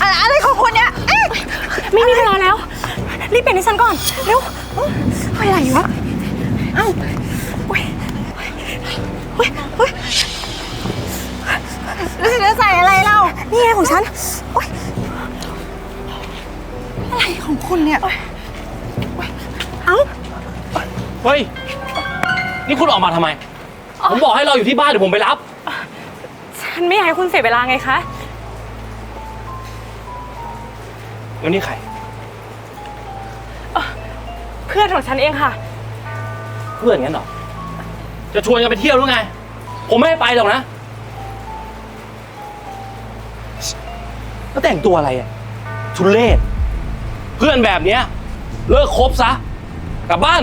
อะไรอะไรของคุณเนี่ยเอ๊ะไม่มีเวลาแล้ว รีบเปลี่ยนให้ฉันก่อน เร็วอะไรวะเอ้าเฮ้ยเฮ้ยเฮ้ยแล้วฉันจะใส่อะไรเล่านี่ไงของฉันโอ๊ยอะไรของคุณเนี่ยเอ้า เฮ้ย นี่คุณออกมาทำไม ผมบอกให้เราอยู่ที่บ้านเดี๋ยวผมไปรับ ฉันไม่อยากให้คุณเสียเวลาไงคะ แล้วนี่ใคร เพื่อนของฉันเองค่ะ เพื่อนงั้นเหรอ จะชวนกันไปเที่ยวหรือไง ผมไม่ให้ไปหรอกนะ แล้วแต่งตัวอะไรอะทุเลศเพื่อนแบบเนี้ย เลิกคบซะ กลับบ้าน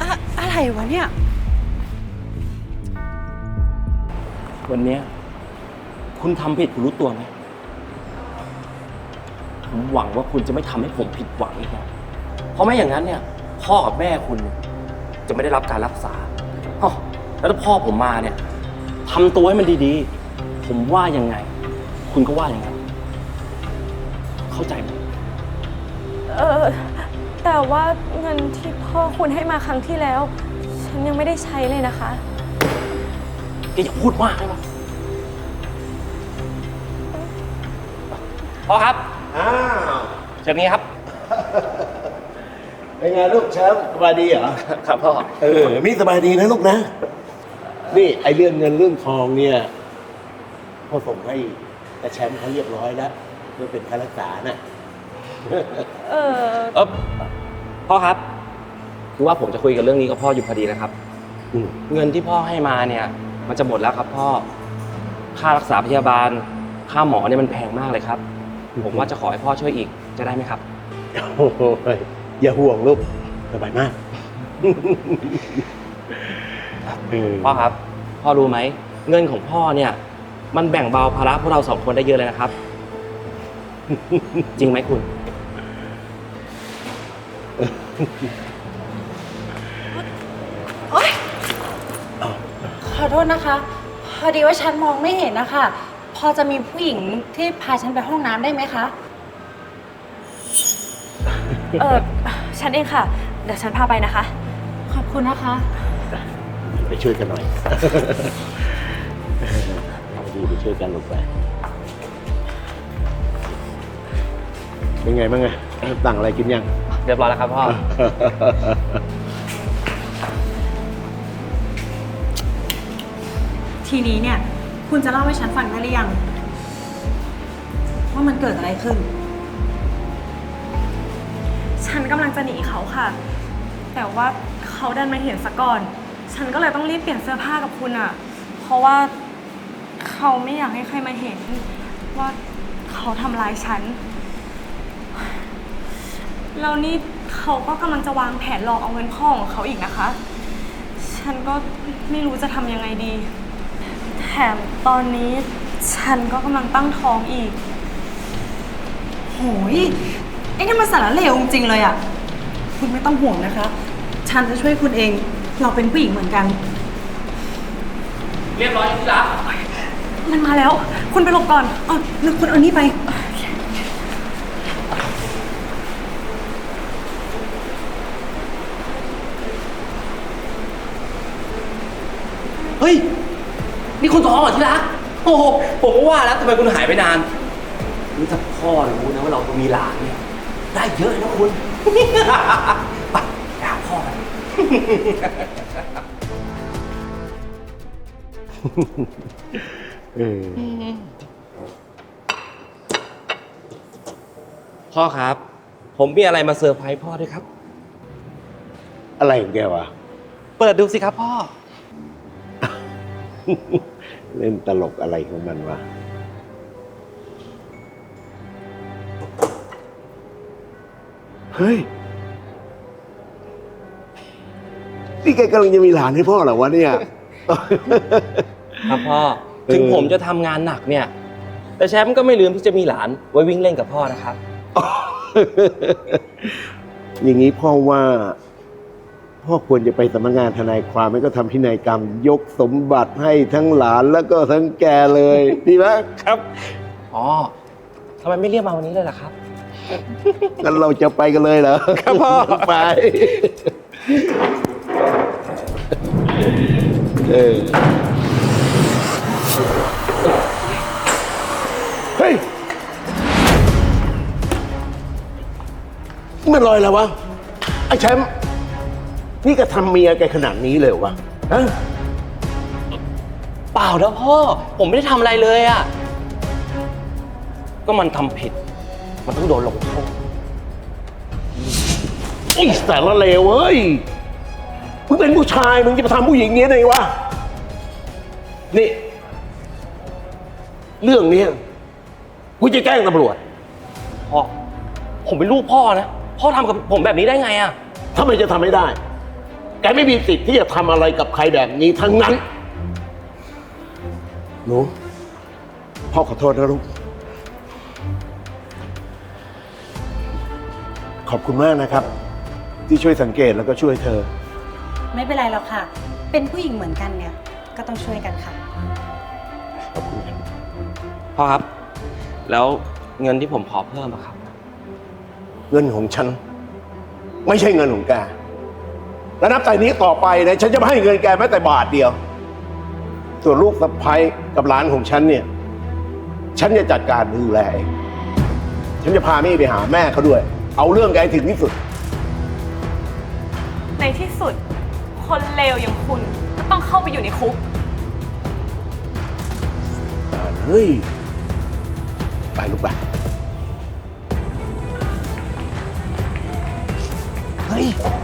อะอะไรวะเนี่ย วันเนี้ยคุณทำผิดคุณรู้ตัวไหมผมหวังว่าคุณจะไม่ทำให้ผมผิดหวังอีกนะเพราะไม่อย่างนั้นเนี่ย พ่อกับแม่คุณจะไม่ได้รับการรักษาอ้อแล้วถ้าพ่อผมมาเนี่ยทำตัวให้มันดีๆ ผมว่ายังไง คุณก็ว่าอย่างนั้นเข้าใจไหมเออแต่ว่าเงินที่พ่อคุณให้มาครั้งที่แล้ว ฉันยังไม่ได้ใช้เลยนะคะ แกอย่าพูดมากได้ไหมพ่อครับ อ้าว เชิญนี้ครับ เป็นไงลูกแชมป์สบายดีเหรอ ครับพ่อ เออนี่สบายดีนะลูกนะ นี่ไอเรื่องเงินเรื่องทองเนี่ยพ่อส่งให้แต่แชมป์เขาเรียบร้อยแล้วเพื่อเป็นค่ารักษาน่ะ เออ เออพ่อครับคือว่าผมจะคุยกับเรื่องนี้กับพ่ออยู่พอดีนะครับ อืม เงินที่พ่อให้มาเนี่ย มันจะหมดแล้วครับพ่อ ค่ารักษาพยาบาล ค่าหมอเนี่ยมันแพงมากเลยครับ ผมว่าจะขอให้พ่อช่วยอีกจะได้ไหมครับ โอ้โหอย่าห่วงลูกสบายมากเออพ่อครับ พ่อรู้ไหม เงินของพ่อเนี่ย มันแบ่งเบาภาระพวกเราสองคนได้เยอะเลยนะครับ จริงไหมคุณ อโทษนะคะ พอดีว่าฉันมองไม่เห็นนะคะ พอจะมีผู้หญิงที่พาฉันไปห้องน้ำได้ไหมคะ เออฉันเองค่ะ เดี๋ยวฉันพาไปนะคะ ขอบคุณนะคะ ไปช่วยกันหน่อยเออเอาดีไปช่วยกันลูกไป เป็นไงบ้างไงสั่งอะไรกินยัง เรียบร้อยแล้วครับพ่อ ทีนี้เนี่ย คุณจะเล่าให้ฉันฟังได้หรือยัง ว่ามันเกิดอะไรขึ้น ฉันกำลังจะหนีเขาค่ะ แต่ว่าเขาดันมาเห็นซะก่อน ฉันก็เลยต้องรีบเปลี่ยนเสื้อผ้ากับคุณอะ เพราะว่าเขาไม่อยากให้ใครมาเห็น ว่าเขาทำร้ายฉัน แล้วนี่เขาก็กำลังจะวางแผนหลอกเอาเงินพ่อของเขาอีกนะคะ ฉันก็ไม่รู้จะทำยังไงดี แถมตอนนี้ฉันก็กำลังตั้งท้องอีก โหยไอ้นี่มันสารเลวจริงๆเลยอะคุณไม่ต้องห่วงนะคะ ฉันจะช่วยคุณเอง เราเป็นผู้หญิงเหมือนกัน เรียบร้อยที่รักมันมาแล้ว คุณไปหลบก่อนอ๋อแล้วคุณเอานี่ไป เฮ้ย นี่คุณท้องเหรอที่รัก โอ้โหผมก็ว่าแล้วทำไมคุณหายไปนานนี่ถ้าพ่อรู้นะว่าเรามีหลานเนี่ย ได้เยอะเลยนะคุณ ไปไปหาพ่อกัน เออพ่อครับ ผมมีอะไรมาเซอร์ไพรส์พ่อด้วยครับ อะไรของแกวะ เปิดดูสิครับพ่อ เล่นตลกอะไรของมันวะเฮ้ย นี่แกกำลังจะมีหลานให้พ่อเหรอวะเนี่ย ครับพ่อเออถึงผมจะทำงานหนักเนี่ย แต่แชมป์ก็ไม่ลืมที่จะมีหลานไว้วิ่งเล่นกับพ่อนะครับ อย่างนี้พ่อว่า พพ่อควรจะไปสำนักงานทนายความไม่ก็ทำพินัยกรรม ยกสมบัติให้ทั้งหลานแล้วก็ทั้งแกเลย ดีไหมครับอ๋อทำไมไม่เรียกมาวันนี้เลยล่ะครับ งั้นเราจะไปกันเลยเหรอครับพ่อ ไปเออเฮ้ยมันลอยแล้ววะไอ้แชมป์ นี่ก็ทำเมียแกขนาดนี้เลยเหรอวะฮะเปล่านะพ่อ ผมไม่ได้ทำอะไรเลยอะก็มันทำผิด มันต้องโดนลงโทษไอ้สารเลวเว้ยมึงเป็นผู้ชาย มึงจะมาทำผู้หญิงอย่างนี้ได้ไงวะ นี่ เรื่องเนี้ยกูจะแจ้งตำรวจ พ่อ ผมเป็นลูกพ่อนะ พ่อทำกับผมแบบนี้ได้ไงอะ ถ้ามันจะทำไม่ได้แกไม่มีสิทธิ์ที่จะทำอะไรกับใครแบบนี้ทั้งนั้น หนู พ่อขอโทษนะลูก ขอบคุณมากนะครับ ที่ช่วยสังเกตแล้วก็ช่วยเธอ ไม่เป็นไรหรอกค่ะ เป็นผู้หญิงเหมือนกันเนี่ย ก็ต้องช่วยกันค่ะ ขอบคุณครับพ่อครับ แล้วเงินที่ผมขอเพิ่มอะครับ เงินของฉัน ไม่ใช่เงินของแก และนับแต่นี้ต่อไปนะฉันจะไม่ให้เงินแกแม้แต่บาทเดียว ส่วนลูกสะใภ้กับหลานของฉันเนี่ย ฉันจะจัดการดูแลเองฉันจะพาแม่ไปหาแม่เขาด้วย เอาเรื่องแกให้ถึงที่สุด ในที่สุด คนเลวอย่างคุณก็ต้องเข้าไปอยู่ในคุกเฮ้ย ไปลูกไปเฮ้ยเฮ้ย